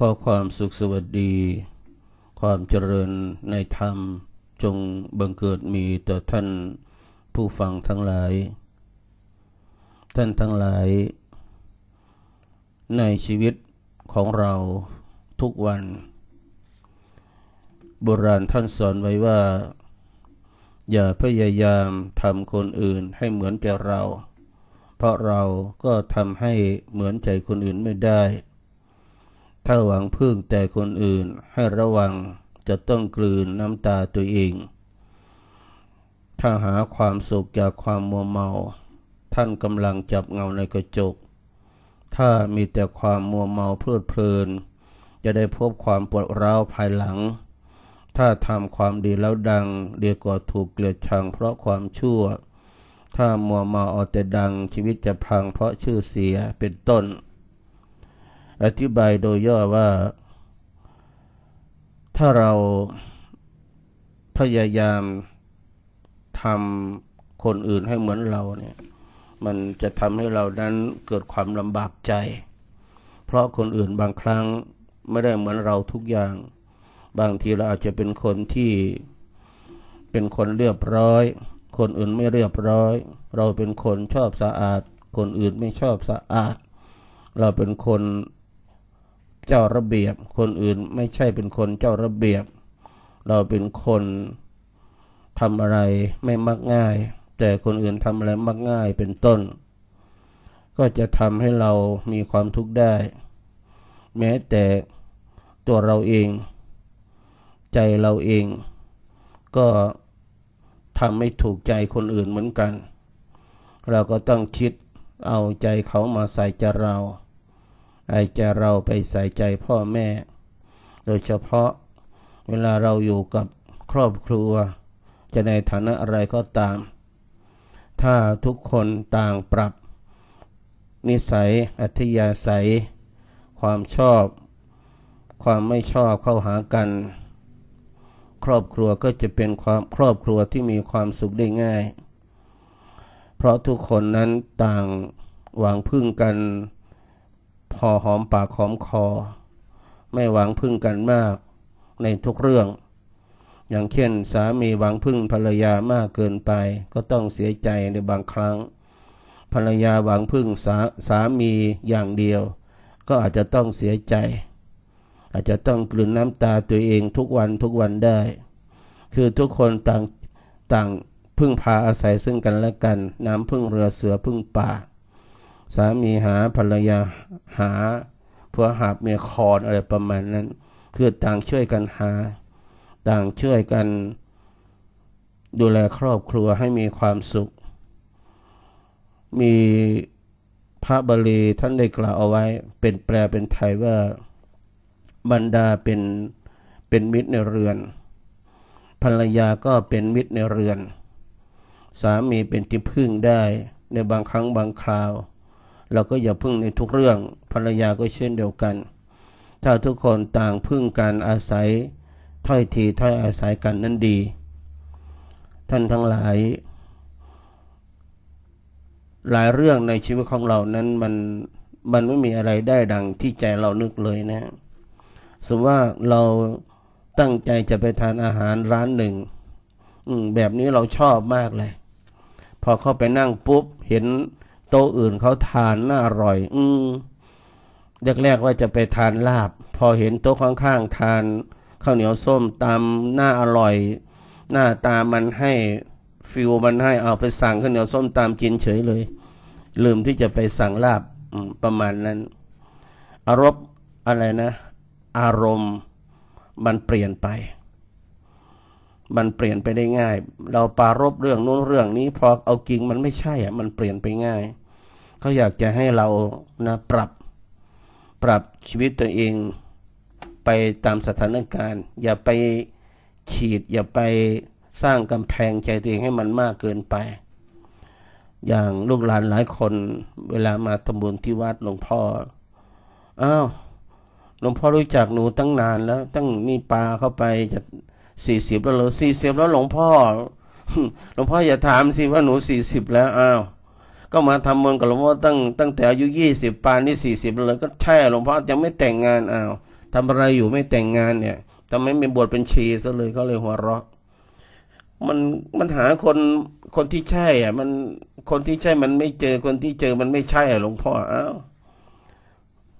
ขอความสุขสวัสดี ความเจริญในธรรมจงบังเกิดมีต่อท่านผู้ฟังทั้งหลาย ท่านทั้งหลาย ในชีวิตของเราทุกวัน โบราณท่านสอนไว้ว่า อย่าพยายามทำคนอื่นให้เหมือนใจเรา เพราะเราก็ทำให้เหมือนใจคนอื่นไม่ได้ ถ้าหวังพึ่งแต่คนอื่นให้ระวังจะต้องกลืนน้ำตาตัวเอง ถ้าหาความสุขจากความมัวเมา ท่านกำลังจับเงาในกระจก ถ้ามีแต่ความมัวเมาเพลิดเพลิน จะได้พบความปวดร้าวภายหลัง ถ้าทำความดีแล้วดังเดียวก็ถูกเกลียดชังเพราะความชั่ว ถ้ามัวเมาเอาแต่ดังชีวิตจะพังเพราะชื่อเสียเป็นต้น อธิบายโดยย่อว่า ถ้าเราพยายามทำคนอื่นให้เหมือนเราเนี่ย มันจะทำให้เรานั้นเกิดความลำบากใจ เพราะคนอื่นบางครั้งไม่ได้เหมือนเราทุกอย่าง บางทีเราอาจจะเป็นคนที่เป็นคนเรียบร้อย คนอื่นไม่เรียบร้อย เราเป็นคนชอบสะอาด คนอื่นไม่ชอบสะอาด เราเป็นคน เจ้าระเบียบ คนอื่นไม่ใช่เป็นคนเจ้าระเบียบ เราเป็นคนทำอะไรไม่มักง่าย แต่คนอื่นทำอะไรมักง่ายเป็นต้น ก็จะทำให้เรามีความทุกข์ได้ แม้แต่ตัวเราเอง ใจเราเอง ก็ทำไม่ถูกใจคนอื่นเหมือนกัน เราก็ต้องคิดเอาใจเขามาใส่ใจเรา ไอ้ใจเราไปใส่ใจพ่อแม่ โดยเฉพาะเวลาเราอยู่กับครอบครัว จะในฐานะอะไรก็ตาม ถ้าทุกคนต่างปรับ นิสัย อัธยาศัย ความชอบ ความไม่ชอบเข้าหากัน ครอบครัวก็จะเป็นความครอบครัวที่มีความสุขได้ง่าย เพราะทุกคนนั้นต่างหวังพึ่งกัน พอหอมปากหอมคอ ไม่หวังพึ่งกันมากในทุกเรื่อง อย่างเช่นสามีหวังพึ่งภรรยามากเกินไป ก็ต้องเสียใจในบางครั้ง ภรรยาหวังพึ่งสาสามีอย่างเดียว ก็อาจจะต้องเสียใจ อาจจะต้องกลืนน้ำตาตัวเองทุกวันทุกวันได้ คือทุกคนต่างต่างพึ่งพาอาศัยซึ่งกันและกัน น้ำพึ่งเรือเสือพึ่งป่า สามีหาภรรยาหาเพื่อหาเมียคอนอะไรประมาณนั้น คือต่างช่วยกันหา ต่างช่วยกัน ดูแลครอบครัวให้มีความสุข มีพระบาลีท่านได้กล่าวเอาไว้ เป็นแปลเป็นไทยว่าบรรดาเป็นเป็นมิตรในเรือน ภรรยาก็เป็นมิตรในเรือน สามีเป็นที่พึ่งได้ในบางครั้งบางคราว เราก็อย่าพึ่งในทุกเรื่องภรรยาก็เช่นเดียวกัน ถ้าทุกคนต่างพึ่งกันอาศัยถ้อยทีถ้อยอาศัยกันนั้นดี ท่านทั้งหลาย หลายเรื่องในชีวิตของเรานั้นมันมันไม่มีอะไรได้ดังที่ใจเรานึกเลยนะสมมติว่าเราตั้งใจจะไปทานอาหารร้านหนึ่งแบบนี้เราชอบมากเลย พอเข้าไปนั่งปุ๊บเห็น โต๊ะอื่นเขาทานน่าอร่อย อืมแรกๆว่าจะไปทานลาบ พอเห็นโต๊ะข้างๆทานข้าวเหนียวส้มตำน่าอร่อย หน้าตามันให้ฟิลมันให้เอาไปสั่งข้าวเหนียวส้มตำกินเฉยเลย ลืมที่จะไปสั่งลาบประมาณนั้น อารมณ์อะไรนะ อารมณ์มันเปลี่ยนไป มันเปลี่ยนไปได้ง่าย เราปารบเรื่องนู้นเรื่องนี้พอเอาจริงมันไม่ใช่อะมันเปลี่ยนไปง่าย เขาอยากจะให้เรานะปรับปรับชีวิตตัวเองไปตามสถานการณ์ อย่าไปขีด อย่าไปสร้างกำแพงใจตัวเองให้มันมากเกินไป อย่างลูกหลานหลายคน เวลามาทำบุญที่วัดหลวงพ่ออ้าวหลวงพ่อรู้จักหนูตั้งนานแล้ว ตั้งนี่ปลาเข้าไปจะ สี่สิบแล้วเหรอสี่สิบแล้วหลวงพ่อหลวงพ่ออย่าถามสิว่าหนูสี่สิบแล้วอ้าวก็มาทำบุญกับหลวงพ่อตั้งตั้งแต่อายุยี่สิบปานนี่สี่สิบเลยก็ใช่หลวงพ่อยังไม่แต่งงานอ้าวทำอะไรอยู่ไม่แต่งงานเนี่ยทำไมไม่บวชเป็นชีซะเลยเขาเลยหัวเราะมันมันหาคนคนที่ใช่อะ มันคนที่ใช่มันไม่เจอคนที่เจอมันไม่ใช่อะหลวงพ่ออ้าว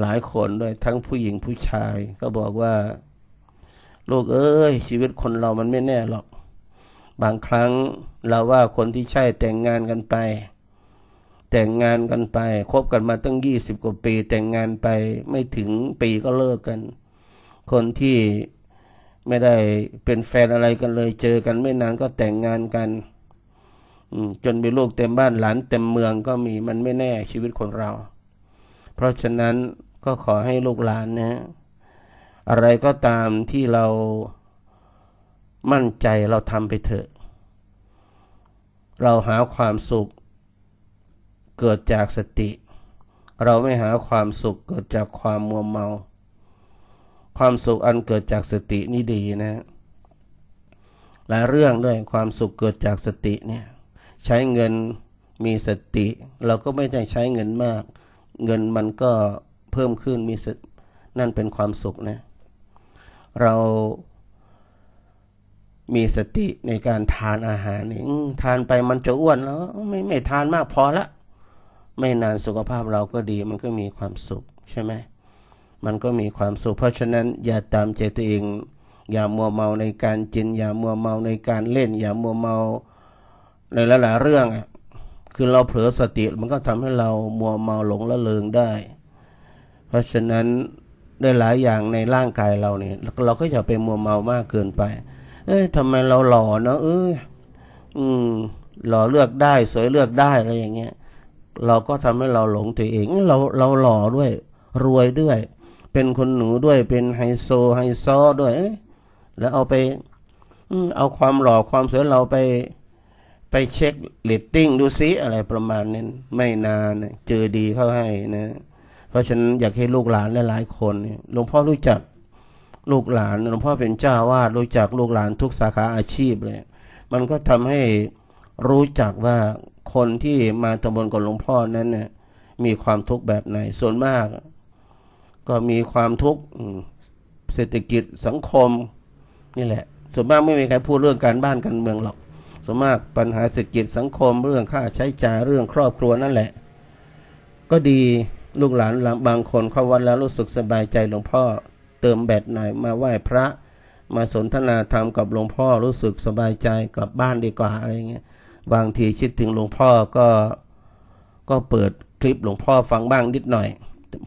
หลายคนด้วยทั้งผู้หญิงผู้ชาย ก็บอกว่า ลูกเอ้ยชีวิตคนเรามันไม่แน่หรอก บางครั้งเราว่าคนที่ใช่แต่งงานกันไป แต่งงานกันไปคบกันมาตั้งยี่สิบกว่าปี แต่งงานไปไม่ถึงปีก็เลิกกัน คนที่ไม่ได้เป็นแฟนอะไรกันเลย เจอกันไม่นานก็แต่งงานกันจนมีลูกเต็มบ้านหลานเต็มเมืองก็มีมันไม่แน่ชีวิตคนเรา เพราะฉะนั้นก็ขอให้ลูกหลานนะ อะไรก็ตามที่เรามั่นใจเราทำไปเถอะ เราหาความสุขเกิดจากสติ เราไม่หาความสุขเกิดจากความมัวเมา ความสุขอันเกิดจากสตินี่ดีนะหลายเรื่องด้วยความสุขเกิดจากสติเนี่ยใช้เงินมีสติ เราก็ไม่ได้ใช้เงินมาก เงินมันก็เพิ่มขึ้นมีสนั่นเป็นความสุขนะ เรามีสติในการทานอาหารนี่ทานไปมันจะอ้วนแล้วไม่ไม่ทานมากพอละ ไม่นานสุขภาพเราก็ดีมันก็มีความสุขใช่ไหมมันก็มีความสุข เพราะฉะนั้นอย่าตามใจตัวเอง อย่ามัวเมาในการกินอย่ามัวเมาในการเล่น อย่ามัวเมาในหลายๆเรื่องอะคือเราเผลอสติมันก็ทำให้เรามัวเมาหลงละเลงได้ เพราะฉะนั้น ได้หลายอย่างในร่างกายเราเนี่ยเราก็อย่าไปมัวเมามากเกินไป เอ้ยทำไมเราหล่อเนาะเอ้ยอืมหล่อเลือกได้ สวยเลือกได้อะไรอย่างเงี้ยเราก็ทำให้เราหลงตัวเองเราเราหล่อด้วย รวยด้วย เป็นคนหนูด้วยเป็นไฮโซไฮซอด้วยเอ้ยแล้วเอาไปอืเอาความหล่อความสวยเราไปไปเช็คเรตติ้งดูซิอะไรประมาณนั้นไม่นานนะเจอดีเข้าให้นะ เพราะฉะนั้นอยากให้ลูกหลานหลายๆคนเนี่ยหลวงพ่อรู้จักลูกหลานหลวงพ่อเป็นเจ้าวาดรู้จักลูกหลานทุกสาขาอาชีพเลย มันก็ทำให้รู้จักว่าคนที่มาตำบลกับหลวงพ่อนั้นเนี่ยมีความทุกข์แบบไหนส่วนมาก ก็มีความทุกข์เศรษฐกิจสังคมนี่แหละ ส่วนมากไม่มีใครพูดเรื่องการบ้านการเมืองหรอก ส่วนมากปัญหาเศรษฐกิจสังคมเรื่องค่าใช้จ่ายเรื่องครอบครัวนั่นแหละ ก็ดี ลูกหลานบางคนเข้าวัดแล้วรู้สึกสบายใจหลวงพ่อเติมแบตหน่อยมาไหว้พระ มาสนทนาธรรมกับหลวงพ่อรู้สึกสบายใจกลับบ้านดีกว่าอะไรเงี้ยบางทีคิดถึงหลวงพ่อก็ก็เปิดคลิปหลวงพ่อฟังบ้างนิดหน่อย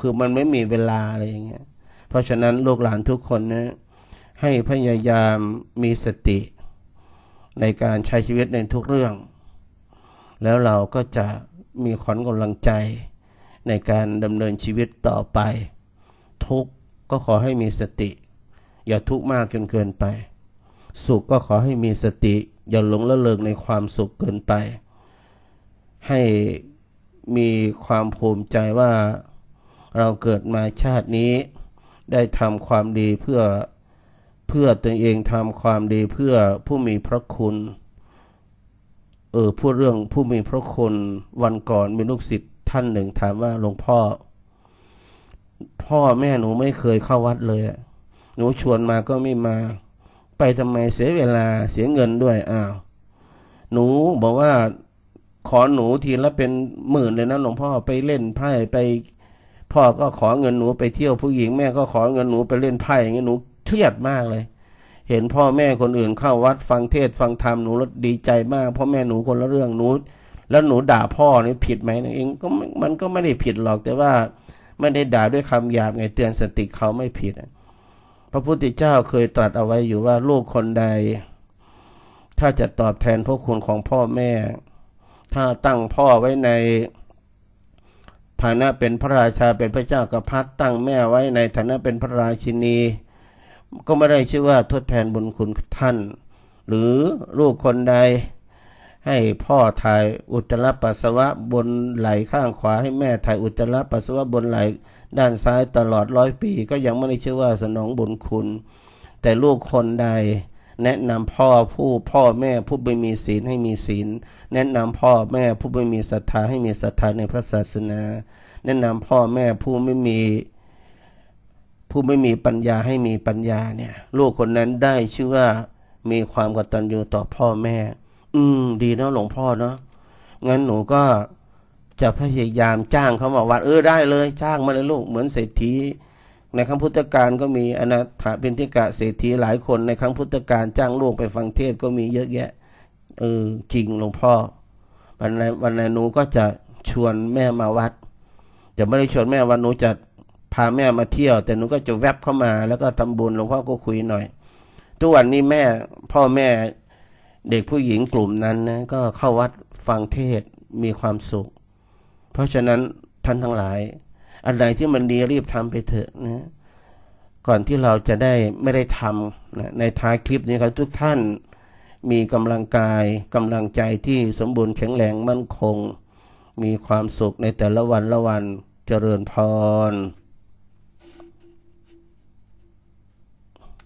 คือมันไม่มีเวลาอะไรอย่างเงี้ยเพราะฉะนั้นลูกหลานทุกคนนะให้พยายามมีสติ ในการใช้ชีวิตในทุกเรื่อง แล้วเราก็จะมีขวัญกำลังใจ ในการดำเนินชีวิตต่อไป ทุกข์ก็ขอให้มีสติ อย่าทุกข์มากจนเกินไป สุขก็ขอให้มีสติ อย่าหลงละเลงในความสุขเกินไป ให้มีความภูมิใจว่าเราเกิดมาชาตินี้ ได้ทำความดีเพื่อเพื่อตัวเองทำความดีเพื่อผู้มีพระคุณเออพูดเรื่องผู้มีพระคุณวันก่อนมีลูกศิษย์ ท่านหนึ่งถามว่าหลวงพ่อ พ่อแม่หนูไม่เคยเข้าวัดเลย หนูชวนมาก็ไม่มา ไปทำไมเสียเวลาเสียเงินด้วยอ้าวหนูบอกว่าขอหนูทีละเป็นหมื่นเลยนะหลวงพ่อไปเล่นไพ่ไป พ่อก็ขอเงินหนูไปเที่ยวผู้หญิงแม่ก็ขอเงินหนูไปเล่นไพ่อย่างเงี้ยหนูเครียดมากเลย เห็นพ่อแม่คนอื่นเข้าวัดฟังเทศฟังธรรมหนูดีใจมากพ่อแม่หนูคนละเรื่องหนู แล้วหนูด่าพ่อนี่ผิดไหมเองก็มันก็ไม่ได้ผิดหรอกแต่ว่าไม่ได้ด่าด้วยคำหยาบไงเตือนสติเขาไม่ผิดพระพุทธเจ้าเคยตรัสเอาไว้อยู่ว่าลูกคนใด ถ้าจะตอบแทนพระคุณของพ่อแม่ ถ้าตั้งพ่อไว้ในฐานะเป็นพระราชาเป็นพระเจ้ากพัดตั้งแม่ไว้ในฐานะเป็นพระราชินี ก็ไม่ได้ชื่อว่าทดแทนบุญคุณท่าน หรือลูกคนใด ให้พ่อถ่ายอุจจาระปัสสาวะบนไหลข้างขวาให้แม่ถ่ายอุจจาระปัสสาวะบนไหลด้านซ้ายตลอดร้อยปี ก็ยังไม่ได้ชื่อว่าสนองบุญคุณ แต่ลูกคนใด แนะนำพ่อผู้พ่อแม่ผู้ไม่มีศีลให้มีศีล แนะนำพ่อแม่ผู้ไม่มีศรัทธาให้มีศรัทธาในพระศาสนา แนะนำพ่อแม่ผู้ไม่มีผู้ไม่มีปัญญาให้มีปัญญาเนี่ยลูกคนนั้นได้ชื่อว่ามีความกตัญญูต่อพ่อแม่ อืม ดีเนาะหลวงพ่อเนาะงั้นหนูก็จะพยายามจ้างเขามาวัด เออได้เลย จ้างมาเลยลูกเหมือนเศรษฐีในครั้งพุทธกาลก็มีอนาถาเป็นทิกะเศรษฐีหลายคนในครั้งพุทธกาลจ้างลูกไปฟังเทศก็มีเยอะแยะ เออจริงหลวงพ่อ วันไหนวันไหนหนูก็จะชวนแม่มาวัดจะไม่ได้ชวนแม่วันหนูจะพาแม่มาเที่ยว แต่หนูก็จะแวบเข้ามา แล้วก็ทำบุญหลวงพ่อก็คุยหน่อย ทุกวันนี้แม่พ่อแม่ เด็กผู้หญิงกลุ่มนั้นนะก็เข้าวัดฟังเทศมีความสุข เพราะฉะนั้นท่านทั้งหลายอันไหนที่มันดีรีบทำไปเถอะนะก่อนที่เราจะได้ไม่ได้ทำนะในท้ายคลิปนี้ครับทุกท่านมีกำลังกายกำลังใจที่สมบูรณ์แข็งแรงมั่นคง มีความสุขในแต่ละวันละวันเจริญพร